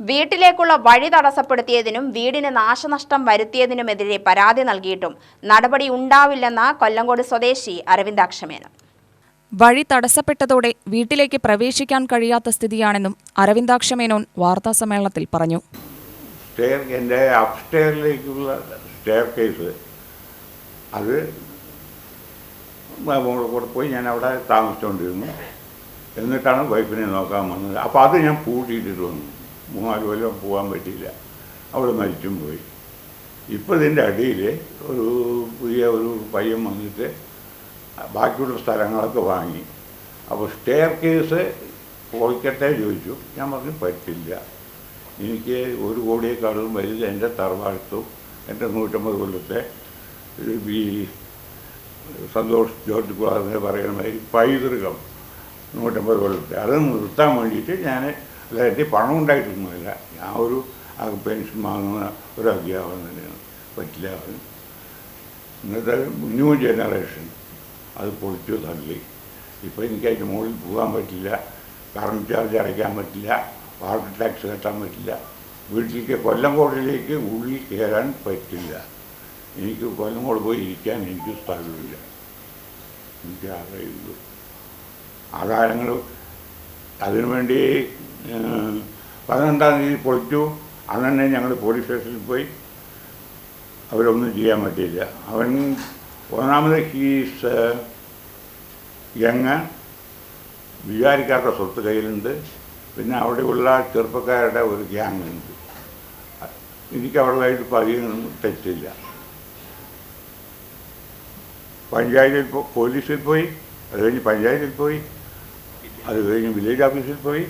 വീട്ടിലേക്കുള്ള വഴി തടസ്സപ്പെടുത്തിയതിനും വീടിന് നാശനഷ്ടം വരുത്തിയതിനുമെതിരെ പരാതി നൽകിയിട്ടും നടപടി ഉണ്ടാവില്ലെന്ന കൊല്ലങ്കോട് സ്വദേശി അരവിന്ദാക്ഷമേന. വഴി തടസ്സപ്പെട്ടതോടെ വീട്ടിലേക്ക് പ്രവേശിക്കാൻ കഴിയാത്ത സ്ഥിതിയാണെന്നും അരവിന്ദാക്ഷമേനോൻ വാർത്താസമ്മേളനത്തിൽ പറഞ്ഞു. സ്റ്റെയർ എന്റെ അപ്സ്റ്റെയറിലേക്കുള്ള സ്റ്റെയർ കേസ് അത് കൂടെ പോയി ഞാൻ അവിടെ താമസിച്ചുകൊണ്ടിരുന്നു എന്നിട്ടാണ് വൈഫിനെ നോക്കാൻ വന്നത്. അപ്പോൾ അത് ഞാൻ പൂട്ടിയിട്ടിട്ട് വന്നു. മൂന്നാൽ കൊല്ലം പോകാൻ പറ്റിയില്ല. അവിടെ മരിച്ചും പോയി. ഇപ്പോൾ ഇതിന്റെ അടിയിൽ ഒരു പുതിയ ഒരു പയ്യൻ വന്നിട്ട് ബാക്കിയുള്ള സ്ഥലങ്ങളൊക്കെ വാങ്ങി. അപ്പോൾ സ്റ്റെയർ കേസ് പൊളിക്കട്ടെ ചോദിച്ചു. ഞാൻ പറഞ്ഞു പറ്റില്ല. എനിക്ക് ഒരു കോടിയേക്കാളും വലുത് എന്റെ തറവാടത്തും എന്റെ നൂറ്റമ്പത് കൊല്ലത്തെ ഈ സന്തോഷ് ജോർജ് കുമാറിനെ പറയുന്ന മാതിരി പൈതൃകം നൂറ്റമ്പത് കൊല്ലത്തെ. അത് നിർത്താൻ വേണ്ടിയിട്ട് ഞാൻ അതായത് പണം ഉണ്ടായിട്ടൊന്നുമില്ല ഞാൻ ഒരു പെൻഷൻ വാങ്ങുന്ന ഒരു അധ്യാപകൻ തന്നെയാണ്. പറ്റില്ല അവൻ ഇന്നത്തെ ന്യൂ ജനറേഷൻ അത് പൊളിച്ചു തള്ളി. ഇപ്പോൾ എനിക്ക് അതിന്റെ മുകളിൽ പോകാൻ പറ്റില്ല. കറണ്ട് ചാർജ് അടയ്ക്കാൻ പറ്റില്ല. വാട്ടർ ടാക്സ് കെട്ടാൻ പറ്റില്ല. വീട്ടിലേക്ക് കൊല്ലം കോടിലേക്ക് ഉള്ളിൽ കയറാൻ പറ്റില്ല. എനിക്ക് കൊല്ലം കോട് പോയി ഇരിക്കാൻ എനിക്ക് സ്ഥലമില്ല. എനിക്ക് ആകെ ആ ആധാരങ്ങൾ അതിനുവേണ്ടി പതിനെട്ടാം തീയതി പൊളിച്ചു. അന്ന് തന്നെ ഞങ്ങൾ പോലീസ് സ്റ്റേഷനിൽ പോയി. അവരൊന്നും ചെയ്യാൻ പറ്റിയില്ല. അവൻ ഒന്നാമത് ഹീസ് യങ് വിചാരിക്കാത്ത സ്വത്ത് കയ്യിലുണ്ട്. പിന്നെ അവിടെയുള്ള ചെറുപ്പക്കാരുടെ ഒരു ഗ്യാങ് ഉണ്ട്. എനിക്ക് അവളുമായിട്ട് പതിയൊന്നും തെറ്റില്ല. പഞ്ചായത്തിൽ പോലീസിൽ പോയി. അത് കഴിഞ്ഞ് പഞ്ചായത്തിൽ പോയി. അത് കഴിഞ്ഞ് വില്ലേജ് ഓഫീസിൽ പോയി.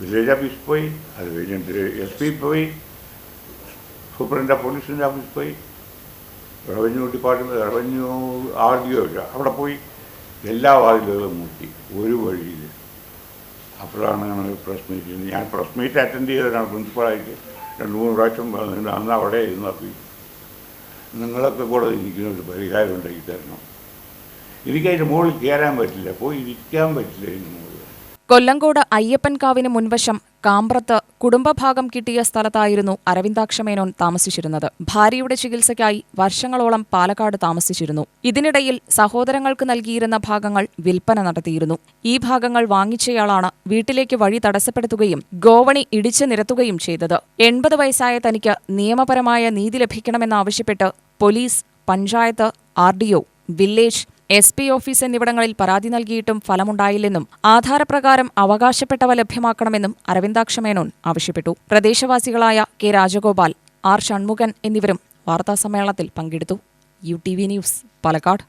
വില്ലേജ് ഓഫീസിൽ പോയി. അത് കഴിഞ്ഞ് എസ് പി പോയി. സൂപ്രണ്ട് പോലീസിന്റെ ഓഫീസിൽ പോയി. Revenue department revenue R D O അവിടെ പോയി. എല്ലാ വാതിലുകളും മുട്ടി. ഒരു വഴിയിൽ അപ്പോഴാണ് ഞങ്ങൾ പ്രസ് മീറ്റ് ഞാൻ പ്രസ് മീറ്റ് അറ്റൻഡ് ചെയ്തതാണ് പ്രിൻസിപ്പളായിട്ട് രണ്ട് മൂന്ന് പ്രാവശ്യം പറഞ്ഞിട്ടുണ്ട് അന്ന് അവിടെ ഇരുന്നു നിങ്ങളൊക്കെ കൂടെ ഇരിക്കുന്ന ഒരു പരിഹാരം ഉണ്ടാക്കി തരണം. എനിക്കതിന്റെ മുകളിൽ കയറാൻ പറ്റില്ല. പോയി ഇരിക്കാൻ പറ്റില്ല കൊല്ലങ്കോട് അയ്യപ്പൻകാവിന് മുൻവശം കാമ്പ്രത്ത് കുടുംബഭാഗം കിട്ടിയ സ്ഥലത്തായിരുന്നു അരവിന്ദാക്ഷമേനോൻ താമസിച്ചിരുന്നത്. ഭാര്യയുടെ ചികിത്സയ്ക്കായി വർഷങ്ങളോളം പാലക്കാട് താമസിച്ചിരുന്നു. ഇതിനിടയിൽ സഹോദരങ്ങൾക്ക് നൽകിയിരുന്ന ഭാഗങ്ങൾ വിൽപ്പന നടത്തിയിരുന്നു. ഈ ഭാഗങ്ങൾ വാങ്ങിച്ചയാളാണ് വീട്ടിലേക്ക് വഴി തടസ്സപ്പെടുത്തുകയും ഗോവണി ഇടിച്ചു നിരത്തുകയും ചെയ്തത്. എൺപത് വയസ്സായ തനിക്ക് നിയമപരമായ നീതി ലഭിക്കണമെന്നാവശ്യപ്പെട്ട് police panchayat R village S P office എന്നിവിടങ്ങളിൽ പരാതി നൽകിയിട്ടും ഫലമുണ്ടായില്ലെന്നും ആധാരപ്രകാരം അവകാശപ്പെട്ടവ ലഭ്യമാക്കണമെന്നും അരവിന്ദാക്ഷമേനോൻ ആവശ്യപ്പെട്ടു. പ്രദേശവാസികളായ കെ രാജഗോപാൽ ആർ ഷൺമുഖൻ എന്നിവരും വാർത്താസമ്മേളനത്തിൽ പങ്കെടുത്തു. U T V news Palakkad.